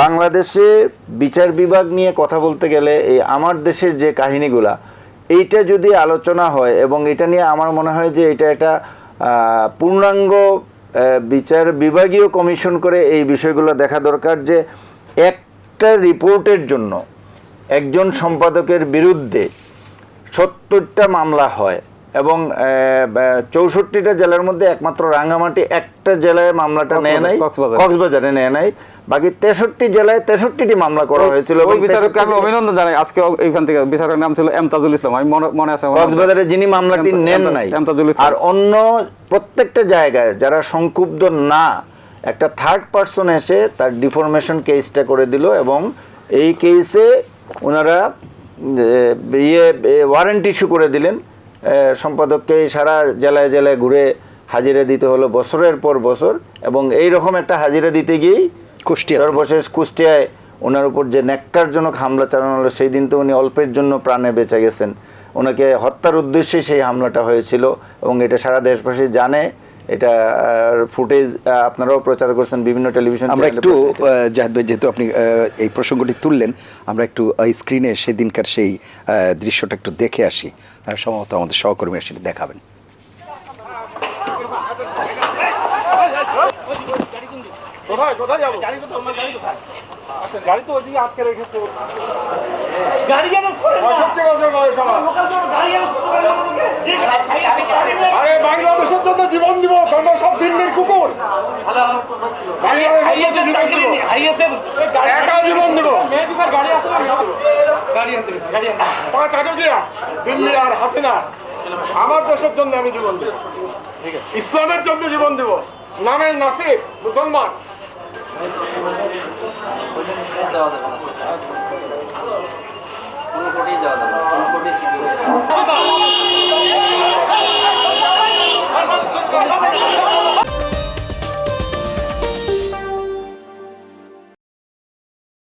বাংলাদেশে বিচার বিভাগ নিয়ে কথা বলতে গেলে এই আমার দেশের যে কাহিনীগুলা, এইটা যদি আলোচনা হয় এবং এটা নিয়ে আমার মনে হয় যে এটা একটা পূর্ণাঙ্গ বিচার বিভাগীয় কমিশন করে এই বিষয়গুলো দেখা দরকার যে একটা রিপোর্টের জন্য একজন সম্পাদকের বিরুদ্ধে সত্তরটা মামলা হয়। এবং চৌষট্টিটা জেলার মধ্যে একমাত্র রাঙ্গামাটি একটা জেলায় মামলাটা নেয় নাই। কক্সবাজারে। নেয় নাই। বাকি তেষট্টি জেলায় তেষট্টিটি মামলা করা হয়েছিল ওই বিচারককে আমি অভিনন্দন জানাই। আজকে এইখান থেকে বিচারকের নাম ছিল এমতাজুল ইসলাম। আমি মনে আছে কক্সবাজারে যিনি মামলাটি নেন নাই এমতাজুল ইসলাম। আর অন্য প্রত্যেকটা জায়গায় যারা সংক্ষুব্ধ না একটা থার্ড পার্সন এসে তার ডিফরমেশন কেসটা করে দিল এবং এই কেসে ওনারা ইয়ে ওয়ারেন্ট ইস্যু করে দিলেন। সম্পাদককে সারা জেলায় জেলায় ঘুরে হাজিরা দিতে হলো বছরের পর বছর এবং এই রকম একটা হাজিরা দিতে গিয়েই কুষ্টিয়া। সর্বশেষ কুষ্টিয়ায় ওনার উপর যে ন্যাক্কারজনক হামলা চালানো হলো সেই দিন তো উনি অল্পের জন্য প্রাণে বেঁচে গেছেন। ওনাকে হত্যার উদ্দেশ্যে সেই হামলাটা হয়েছিল এবং এটা সারা দেশবাসী জানে। এটা ফুটেজ আপনারাও প্রচার করছেন বিভিন্ন টেলিভিশন আমরা একটু জাহিদ ভাই যেহেতু আপনি এই প্রসঙ্গটি তুললেন আমরা একটু স্ক্রিনে সেদিনকার সেই দৃশ্যটা একটু দেখে আসি। সম্ভবত আমাদের সহকর্মীরা সেটা দেখাবেন। কোথায় যাব? গাড়ি গাড়ি গাড়ি তো আটকে রেখেছে। গাড়ি যেন সবচেয়ে গাড়ি আরে বাংলাদেশের জন্য জীবন দিব তোমরা সব দিল্লির কুকুর। জীবন একা দিব। পাঁচ আটকিয়া দিল্লি আর হাসিনা। আমার দেশের জন্য আমি জীবন দিব। ইসলামের জন্য জীবন দিব। নামের নাসির মুসলমান।